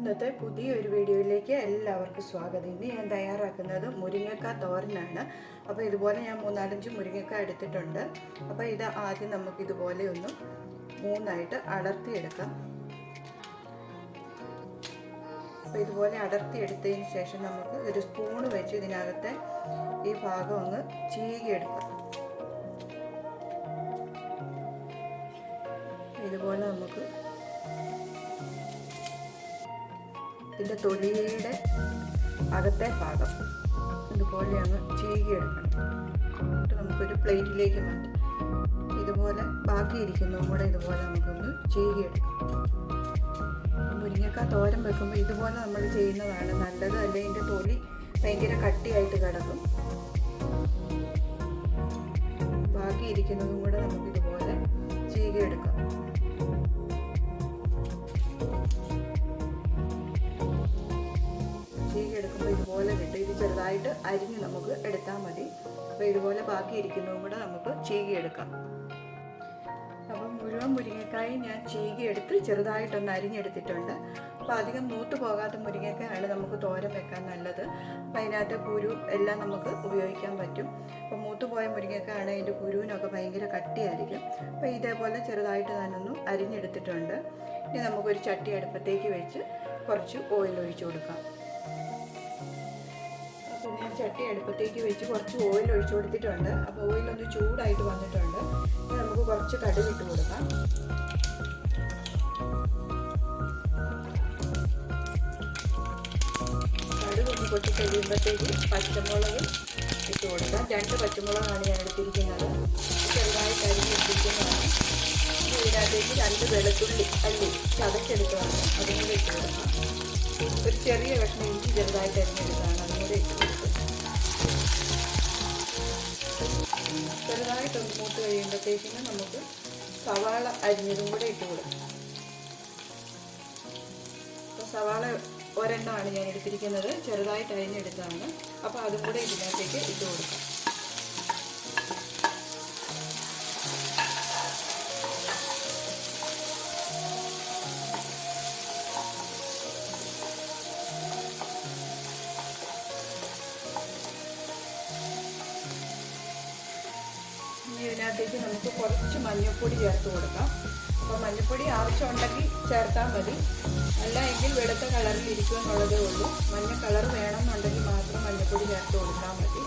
ഇന്നത്തെ പുതിയൊരു വീഡിയോയിലേക്ക് എല്ലാവർക്കും സ്വാഗതം. ഇന്ന് ഞാൻ തയ്യാറാക്കുന്നത് മുരിങ്ങക്ക തോരനാണ്. അപ്പോൾ ഇതുപോലെ ഞാൻ മൂന്നാലഞ്ച് മുരിങ്ങക്ക എടുത്തിട്ടുണ്ട്. അപ്പോൾ ഇത് ആദ്യം നമുക്ക് ഇതുപോലെ ഒന്ന് മൂന്നായിട്ട് അടർത്തിയെടുക്കാം. അപ്പോൾ ഇതുപോലെ അടർത്തിയെടുത്തതിന് ശേഷം നമുക്ക് ഒരു സ്പൂണ് വെച്ച് ഇതിനകത്തെ ഈ ഭാഗം ഒന്ന് ചീകിയെടുക്കാം. ഇതുപോലെ നമുക്ക് ഇതിന്റെ തൊലിയുടെ അകത്തെ ഭാഗം ഇതുപോലെ അങ്ങ് ചീകിയെടുക്കണം നമുക്കൊരു പ്ലേറ്റിലേക്ക് മാറ്റി. ഇതുപോലെ ബാക്കിയിരിക്കുന്നതും കൂടെ ഇതുപോലെ നമുക്കൊന്ന് ചീകിയെടുക്കാം മുരിങ്ങക്ക തോരൻ വെക്കുമ്പോൾ ഇതുപോലെ നമ്മൾ ചെയ്യുന്നതാണ് നല്ലത്. അല്ലെങ്കിൽ ഇതിന്റെ തൊലി ഭയങ്കര കട്ടിയായിട്ട് കിടക്കും. ബാക്കി ഇരിക്കുന്നതും കൂടെ നമുക്ക് ഇതുപോലെ ചീകിയെടുക്കാം ചെറുതായിട്ട് അരിഞ്ഞ് നമുക്ക് എടുത്താൽ മതി. അപ്പോൾ ഇതുപോലെ ബാക്കി ഇരിക്കുന്നതും കൂടെ നമുക്ക് ചീകി എടുക്കാം അപ്പം മുഴുവൻ മുരിങ്ങക്കായി ഞാൻ ചീകി എടുത്ത് ചെറുതായിട്ടൊന്ന് അരിഞ്ഞെടുത്തിട്ടുണ്ട്. അപ്പോൾ അധികം മൂത്ത് പോകാത്ത മുരിങ്ങക്കായാണ് നമുക്ക് തോരൻ വെക്കാൻ നല്ലത്. അപ്പം അതിനകത്തെ കുരു എല്ലാം നമുക്ക് ഉപയോഗിക്കാൻ പറ്റും. അപ്പം മൂത്ത് പോയ മുരിങ്ങക്കായാണ് അതിന്റെ കുരുവിനൊക്കെ ഭയങ്കര കട്ടിയായിരിക്കും. അപ്പോൾ ഇതേപോലെ ചെറുതായിട്ട് ഞാനൊന്നും അരിഞ്ഞെടുത്തിട്ടുണ്ട്. ഇനി നമുക്കൊരു ചട്ടി അടുപ്പത്തേക്ക് വെച്ച് കുറച്ച് ഓയിൽ ഒഴിച്ചു കൊടുക്കാം. ഞാൻ ചട്ടി അടുപ്പത്തേക്ക് വെച്ച് കുറച്ച് ഓയിൽ ഒഴിച്ചു കൊടുത്തിട്ടുണ്ട്. അപ്പോൾ ഓയിൽ ഒന്ന് ചൂടായിട്ട് വന്നിട്ടുണ്ട്. നമുക്ക് കുറച്ച് കടുക് ഇട്ട് കൊടുക്കാം. കടുക് ഒന്ന് പൊട്ടി കഴിയുമ്പോഴത്തേക്ക് പച്ചമുളക് ഇട്ട് കൊടുക്കാം. രണ്ട് പച്ചമുളകാണ് ഞാൻ എടുത്തിരിക്കുന്നത്. ചെറുതായിട്ട് അരിഞ്ഞെടുത്തിരിക്കുന്നതാണ് എടുത്തിരിക്കുന്നതാണ്. ഇതിനകത്തേക്ക് രണ്ട് വെളുത്തുള്ളി അല്ലി ചതച്ചെടുത്തതാണ്. അതും ഇട്ട് കൊടുക്കാം. ഒരു ചെറിയ കഷ്ണം ഇഞ്ചി ചെറുതായിട്ട് അരിഞ്ഞെടുത്താണ് അതിനോട് ഇട്ട് ചെറുതായിട്ടൊന്ന് മൂത്ത് കഴിയുമ്പോഴത്തേക്കിന് നമുക്ക് സവാള അരിഞ്ഞതും കൂടെ ഇട്ട് കൊടുക്കും. സവാള ഒരെണ്ണമാണ് ഞാൻ എടുത്തിരിക്കുന്നത് ചെറുതായിട്ട് അരിഞ്ഞെടുത്തതാണ്. അപ്പോൾ അതും കൂടെ ഇതിനകത്തേക്ക് ഇട്ട് കൊടുക്കാം. ഇനി ഇതിനകത്തേക്ക് നമുക്ക് കുറച്ച് മഞ്ഞൾപ്പൊടി ചേർത്ത് കൊടുക്കാം. അപ്പോൾ മഞ്ഞൾപ്പൊടി ആവശ്യമുണ്ടെങ്കിൽ ചേർത്താൽ മതി. അല്ല എങ്കിൽ വെളുത്ത കളറിൽ ഇരിക്കും എന്നുള്ളതേ ഉള്ളൂ. മഞ്ഞ കളർ വേണമെന്നുണ്ടെങ്കിൽ മാത്രം മഞ്ഞൾപ്പൊടി ചേർത്ത് കൊടുത്താൽ മതി.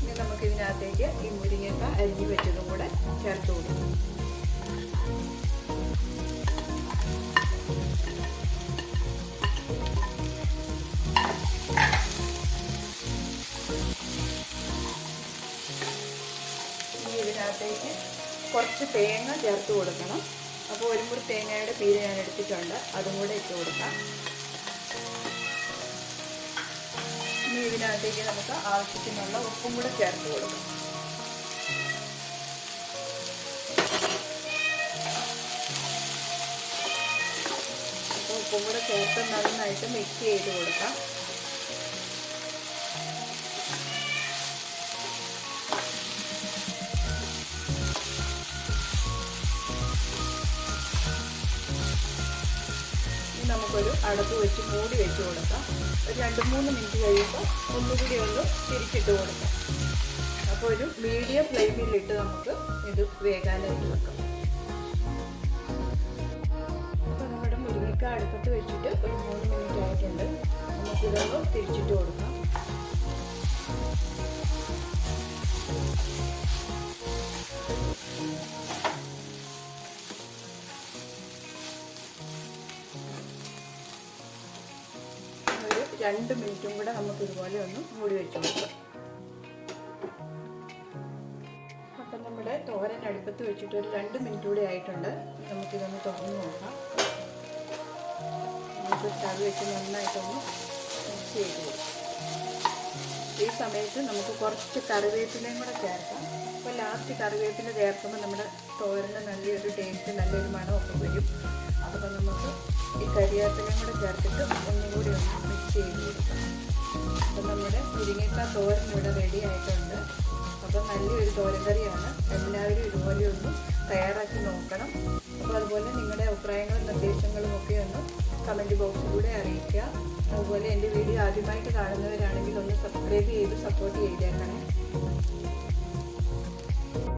ഇനി നമുക്ക് ഇതിനകത്തേക്ക് ഈ മുരിങ്ങക്ക അരിഞ്ഞു വെച്ചതും കൂടെ ചേർത്ത് കൊടുക്കാം. കുറച്ച് തേങ്ങ ചേർത്ത് കൊടുക്കണം. അപ്പോൾ ഒരു മുറി തേങ്ങയുടെ പീര ഞാൻ എടുത്തിട്ടുണ്ട്. അതും കൂടെ ഇട്ട് കൊടുക്കാം. ഇനി ഇതിനകത്തേക്ക് നമുക്ക് ആവശ്യത്തിനുള്ള ഉപ്പും കൂടെ ചേർത്ത് കൊടുക്കാം. അപ്പോൾ ഉപ്പും കൂടെ ചേർത്ത് നന്നായിട്ട് മിക്സ് ചെയ്ത് കൊടുക്കാം. നമുക്കൊരു അടപ്പ് വെച്ച് മൂടി വെച്ച് കൊടുക്കാം. ഒരു രണ്ട് മൂന്ന് മിനിറ്റ് കഴിയുമ്പോൾ ഒന്നുകൂടി ഒന്ന് തിരിച്ചിട്ട് കൊടുക്കാം. അപ്പോൾ ഒരു മീഡിയം ഫ്ലെയിമിലിട്ട് നമുക്ക് ഇത് വേകാനായിട്ട് വെക്കാം. അപ്പോൾ നമ്മുടെ മുരിങ്ങക്ക അടുപ്പത്ത് വെച്ചിട്ട് ഒരു മൂന്ന് മിനിറ്റ് ആയിട്ടുണ്ട്. നമുക്കിതൊന്ന് തിരിച്ചിട്ട് കൊടുക്കാം. രണ്ട് മിനിറ്റും കൂടെ നമുക്ക് ഇതുപോലെ ഒന്ന് മൂടി വെച്ച് കൊടുക്കാം. അപ്പം നമ്മുടെ തോരൻ അടുപ്പത്ത് വെച്ചിട്ട് ഒരു രണ്ട് മിനിറ്റ് കൂടെ ആയിട്ടുണ്ട്. നമുക്കിതൊന്ന് തുറന്ന് നോക്കാം. നമുക്ക് സ്റ്റവ് വെച്ച് നന്നായിട്ടൊന്ന് മിക്സ് ചെയ്ത് ഈ സമയത്ത് നമുക്ക് കുറച്ച് കറിവേപ്പിലയും കൂടെ ചേർക്കാം. അപ്പോൾ ലാസ്റ്റ് കറിവേപ്പില ചേർക്കുമ്പോൾ നമ്മുടെ തോരന് നല്ലൊരു ടേസ്റ്റ് നല്ലൊരു മണമൊക്കെ വരും. അപ്പോൾ നമുക്ക് ഈ കരിവേപ്പിലയും കൂടെ ചേർത്തിട്ട് ഒന്നും കൂടി ഒന്ന് മിക്സ് ചെയ്ത് കൊടുക്കാം അപ്പം നമ്മുടെ മുരിങ്ങക്ക തോരൻ ഇവിടെ റെഡി ആയിട്ടുണ്ട്. അപ്പം നല്ലൊരു തോരൻ കറിയാണ്. എല്ലാവരും ഇതുപോലെ ഒന്ന് തയ്യാറാക്കി നോക്കണം. അപ്പോൾ അതുപോലെ നിങ്ങളുടെ അഭിപ്രായങ്ങളും നിർദ്ദേശങ്ങളും ഒക്കെ ഒന്ന് കമന്റ് ബോക്സിലൂടെ അറിയിക്കുക. അതുപോലെ എന്റെ വീഡിയോ ആദ്യമായിട്ട് കാണുന്നവരാണെങ്കിൽ ഒന്ന് സബ്സ്ക്രൈബ് ചെയ്ത് സപ്പോർട്ട് ചെയ്തേക്കണേ.